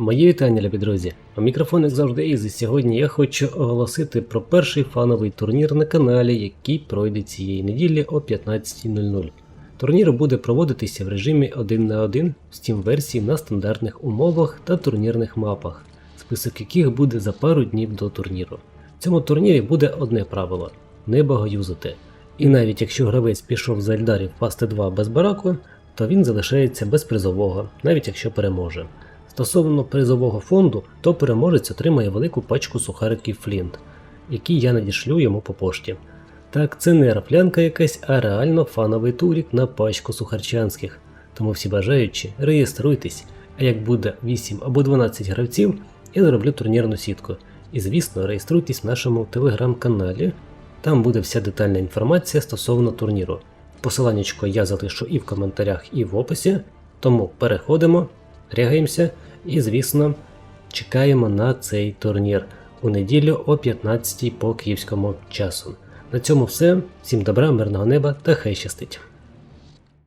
Мої вітання, любі друзі. У мікрофон, як завжди, Ізі. Сьогодні я хочу оголосити про перший фановий турнір на каналі, який пройде цієї неділі о 15.00. Турнір буде проводитися в режимі 1 на 1 в Steam версії на стандартних умовах та турнірних мапах, список яких буде за пару днів до турніру. В цьому турнірі буде одне правило не багаюзати. І навіть якщо гравець пішов за Ельдарів пасти 2 без бараку, то він залишається без призового, навіть якщо переможе. Стосовно призового фонду, то переможець отримає велику пачку сухариків Флінт, які я надішлю йому по пошті. Так, це не рафлянка якась, а реально фановий турік на пачку сухарчанських. Тому всі бажаючі, реєструйтесь, а як буде 8 або 12 гравців, я зароблю турнірну сітку. І звісно, реєструйтесь в нашому телеграм-каналі, там буде вся детальна інформація стосовно турніру. Посиланнячко я залишу і в коментарях, і в описі, тому переходимо, рягаємося і, звісно, чекаємо на цей турнір у неділю о 15 по київському часу. На цьому все. Всім добра, мирного неба та хай щастить!